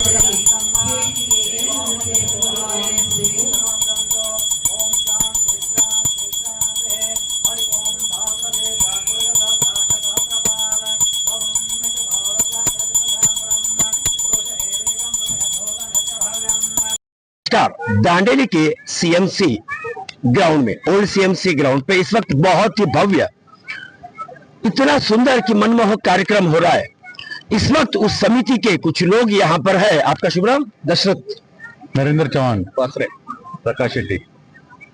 नमस्कार। दांडेली के CMC ground में ओल्ड सीएमसी ग्राउंड पे इस वक्त बहुत ही भव्य, इतना सुंदर कि मनमोहक कार्यक्रम हो रहा है। इस वक्त उस समिति के कुछ लोग यहाँ पर है। आपका शुभ नाम? दशरथ। नरेंद्र चौहान। पासरे प्रकाश शेट्टी।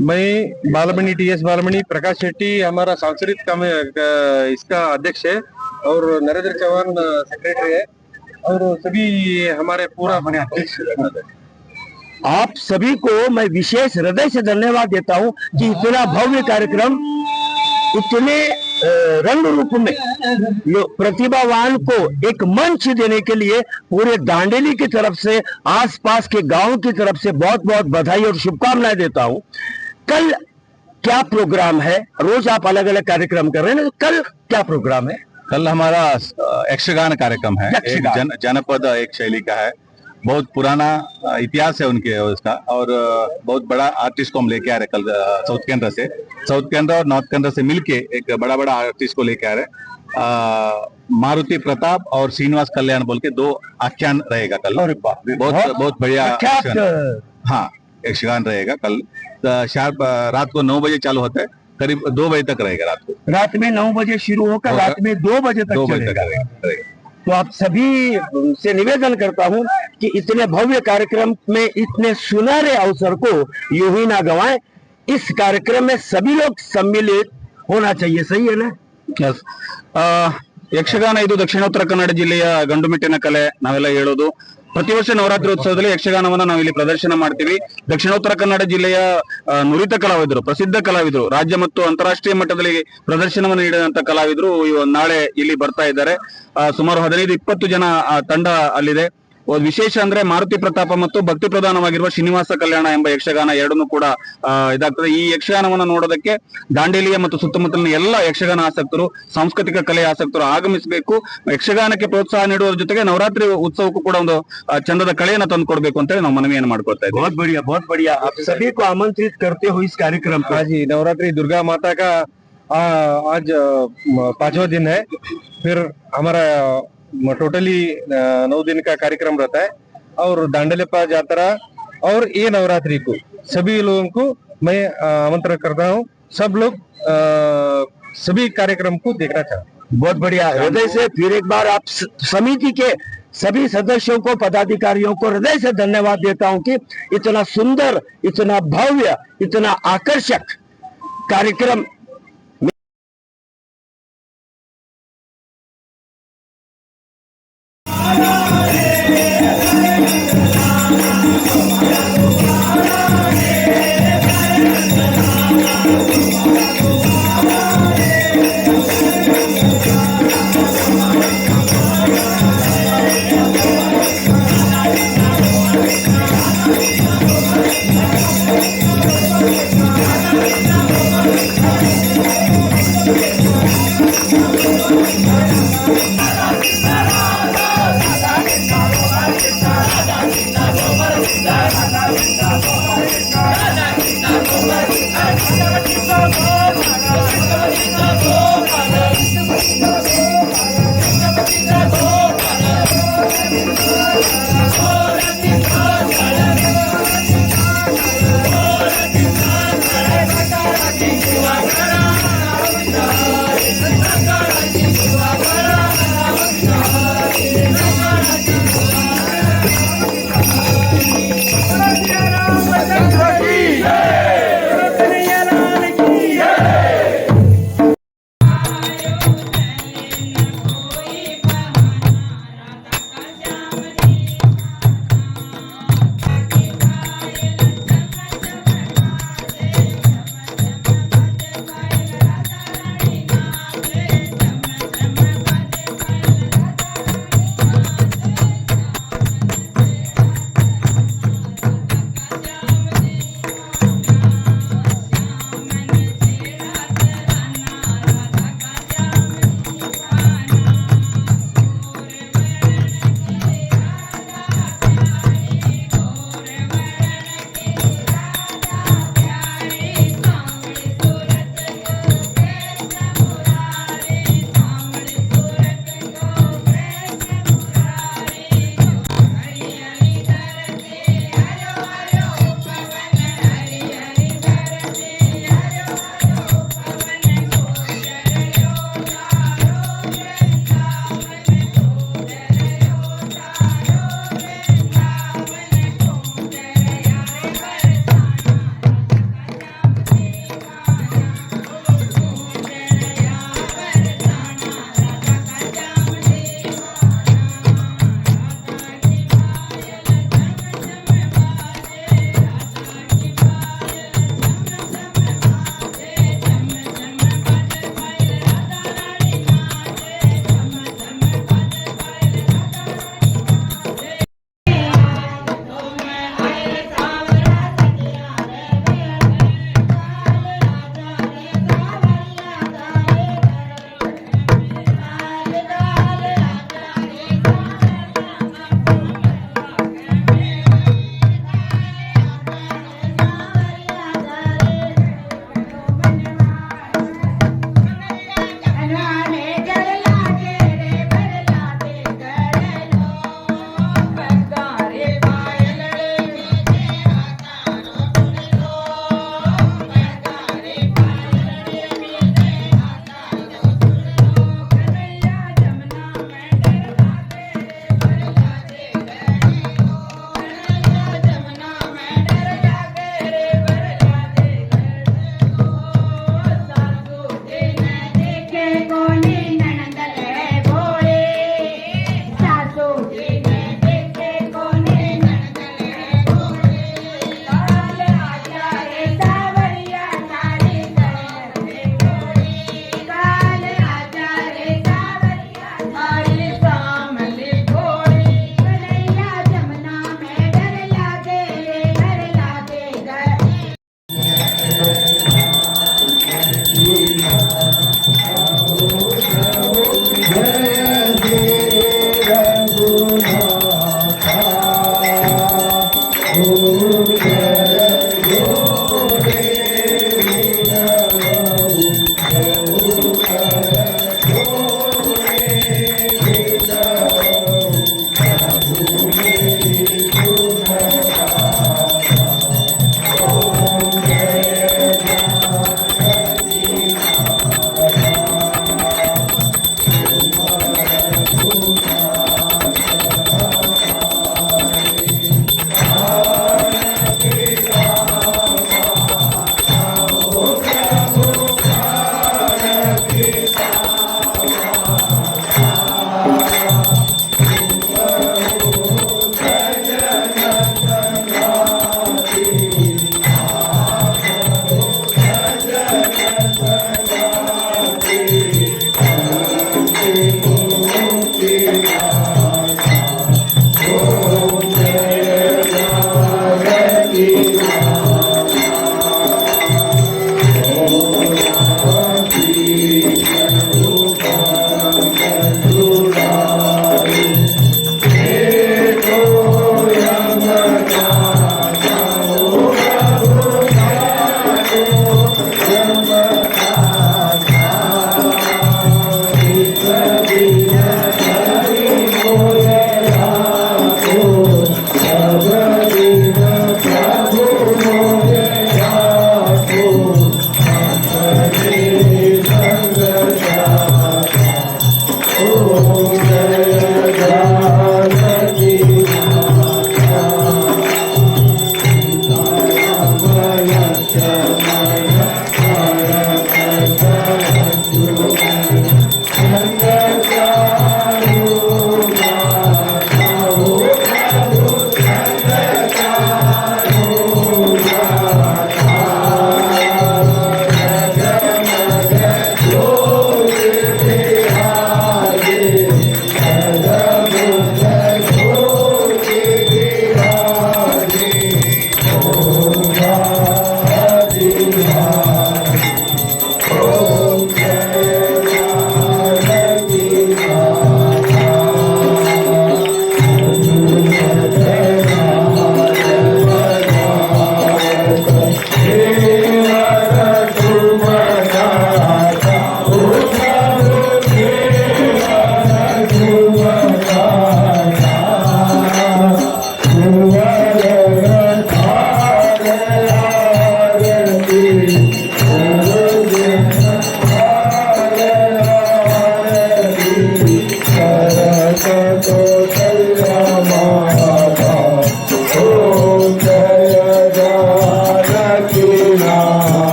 मैं बालमणि टी एस बालमणि प्रकाश शेट्टी हमारा सांस्कृतिक कम इसका अध्यक्ष है और नरेंद्र चौहान सेक्रेटरी है और सभी हमारे पूरा बने अध्यक्ष आप सभी को मैं विशेष हृदय से धन्यवाद देता हूँ कि इतना भव्य कार्यक्रम इतने रंग रूप में। प्रतिभावान को एक मंच देने के लिए पूरे दांडेली की तरफ़ से आसपास के गाँव की तरफ़ से बहुत बहुत बधाई और शुभकामनाएँ देता हूँ। कल क्या प्रोग्राम है? रोज आप अलग अलग कार्यक्रम कर रहे हैं कल क्या प्रोग्राम है? कल हमारा यक्षगान कार्यक्रम है। एक जन, जनपद एक शैली का है। बहुत पुराना इतिहास है उनके उसका। और बहुत बड़ा आर्टिस्ट को हम लेके आ रहे कल साउथ केंद्र से। साउथ केंद्र और नॉर्थ केंद्र से मिलके एक बड़ा बड़ा आर्टिस्ट को लेके आ रहे मारुति प्रताप और श्रीनिवास कल्याण बोल के दो आख्यान रहेगा कल। बहुत बहुत बढ़िया। हाँ यक्षगान रहेगा कल। शार्प रात को नौ बजे चालू होता है करीब दो बजे तक रहेगा रात को। रात में नौ बजे शुरू होकर रात में दो बजे तक दो बजे तक रहेगा। तो आप सभी से निवेदन करता हूं कि इतने भव्य कार्यक्रम में इतने सुनहरे अवसर को यूं ही ना गवाएं इस कार्यक्रम में सभी लोग सम्मिलित होना चाहिए सही है ना ಎಸ್ ಯಕ್ಷಗಾನ ಇದು ದಕ್ಷಿಣೋತ್ತರ ಕನ್ನಡ ಜಿಲ್ಲೆಯ ಗಂಡುಮೆಟ್ಟಿನ ಕಲೆ ನಾವೆಲ್ಲ ಹೇಳೋದು ಪ್ರತಿ ವರ್ಷ ನವರಾತ್ರಿ ಉತ್ಸವದಲ್ಲಿ ಯಕ್ಷಗಾನವನ್ನ ನಾವು ಇಲ್ಲಿ ಪ್ರದರ್ಶನ ಮಾಡ್ತೀವಿ. ದಕ್ಷಿಣೋತ್ತರ ಕನ್ನಡ ಜಿಲ್ಲೆಯ ನುರಿತ ಕಲಾವಿದರು, ಪ್ರಸಿದ್ಧ ಕಲಾವಿದರು, ರಾಜ್ಯ ಮತ್ತು ಅಂತಾರಾಷ್ಟ್ರೀಯ ಮಟ್ಟದಲ್ಲಿ ಪ್ರದರ್ಶನವನ್ನು ನೀಡಿದಂತ ಕಲಾವಿದರು ನಾಳೆ ಇಲ್ಲಿ ಬರ್ತಾ ಇದ್ದಾರೆ. ಸುಮಾರು ಹದಿನೈದು, ಇಪ್ಪತ್ತು ಜನ ತಂಡ ಅಲ್ಲಿದೆ. ವಿಶೇಷ ಅಂದ್ರೆ ಮಾರುತಿ ಪ್ರತಾಪ ಮತ್ತು ಭಕ್ತಿ ಪ್ರಧಾನವಾಗಿರುವ ಶ್ರೀನಿವಾಸ ಕಲ್ಯಾಣ ಎಂಬ ಯಕ್ಷಗಾನ ಎರಡನ್ನೂ ಕೂಡ ಆ, ಇದಾಗ್ತದೆ ಈ ಯಕ್ಷಗಾನವನ್ನು ನೋಡೋದಕ್ಕೆ ದಾಂಡೇಲಿಯ ಮತ್ತು ಸುತ್ತಮುತ್ತಲಿನ ಎಲ್ಲ ಯಕ್ಷಗಾನ ಆಸಕ್ತರು ಸಾಂಸ್ಕೃತಿಕ ಕಲೆ ಆಸಕ್ತರು ಆಗಮಿಸಬೇಕು ಯಕ್ಷಗಾನಕ್ಕೆ ಪ್ರೋತ್ಸಾಹ ನೀಡುವುದರ ಜೊತೆಗೆ ನವರಾತ್ರಿ ಉತ್ಸವಕ್ಕೂ ಕೂಡ ಒಂದು ಆ, ಚಂದದ ಕಳೆಯನ್ನ ತಂದು ಕೊಡ್ಬೇಕು ಅಂತ ಹೇಳಿ ನಾವು ಮನವಿಯನ್ನು ಮಾಡ್ಕೊಳ್ತಾ ಇದ್ದೀವಿ बहुत बढ़िया बहुत बढ़िया आप सभी को आमंत्रित करते हो इस कार्यक्रम पर हाँ जी नवरात्रि दुर्गा माता का आ, आज अ, म, पांचवा दिन है फिर हमारा टोटली नौ दिन का कार्यक्रम रहता है। और दांडलेपा यात्रा और ये नवरात्रि को सभी लोगों को मैं आमंत्रण करता हूँ। सब लोग सभी कार्यक्रम को देखना चाहते बहुत बढ़िया। हृदय से फिर एक बार आप समिति के सभी सदस्यों को, पदाधिकारियों को हृदय से धन्यवाद देता हूँ कि इतना सुंदर, इतना भव्य, इतना आकर्षक कार्यक्रम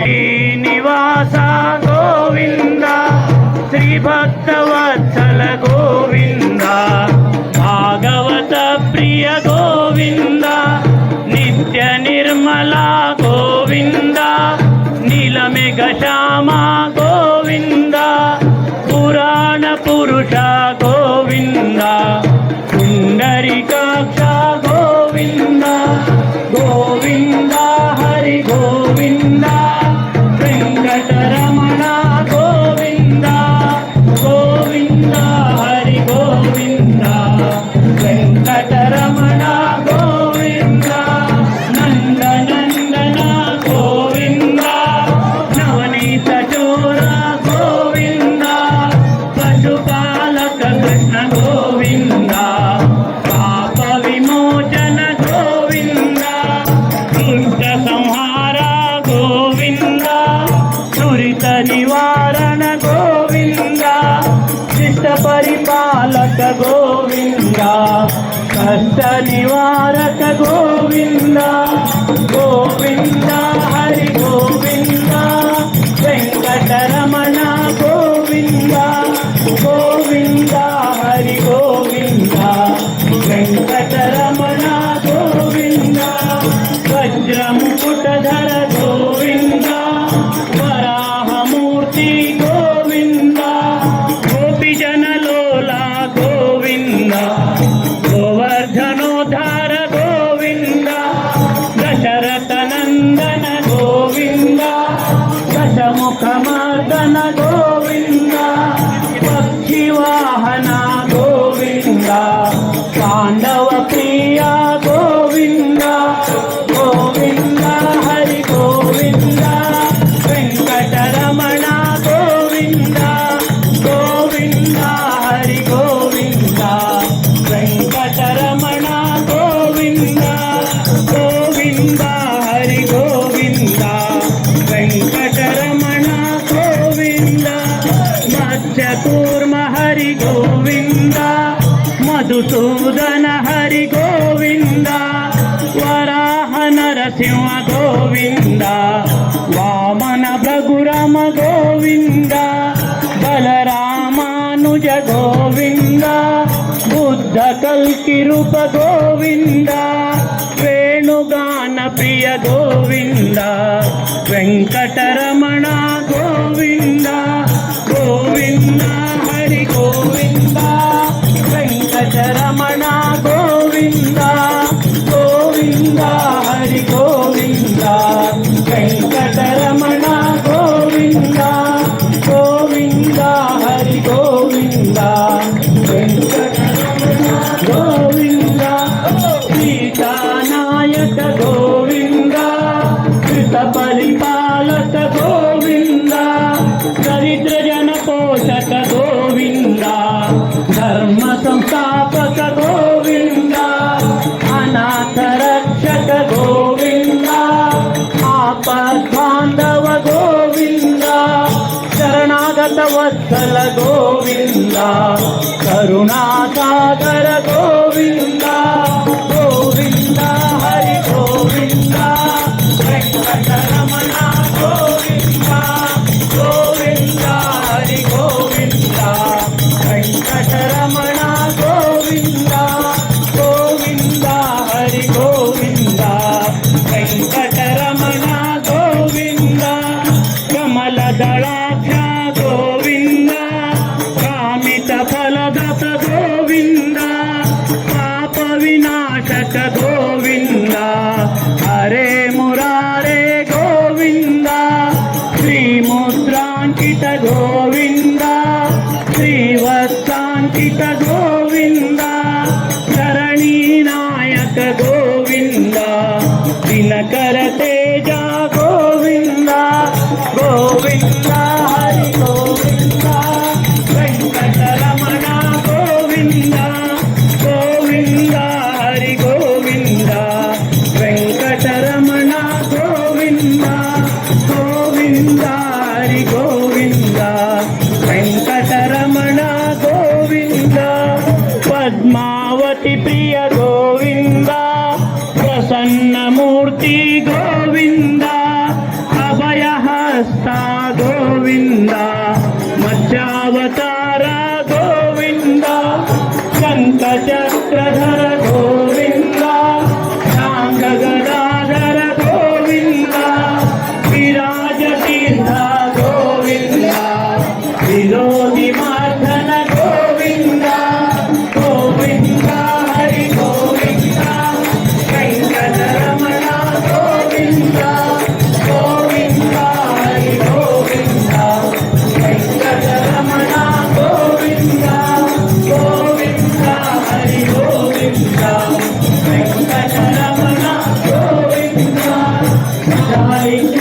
శ్రీనివాస గోవింద శ్రీ గ గోవింద బుద్ధ కల్కి రూప గోవింద వేణుగాన ప్రియ గోవింద వెంకటరమణ గోవింద గోవిందా. karuna ಕರತೆ ಜಾ dying.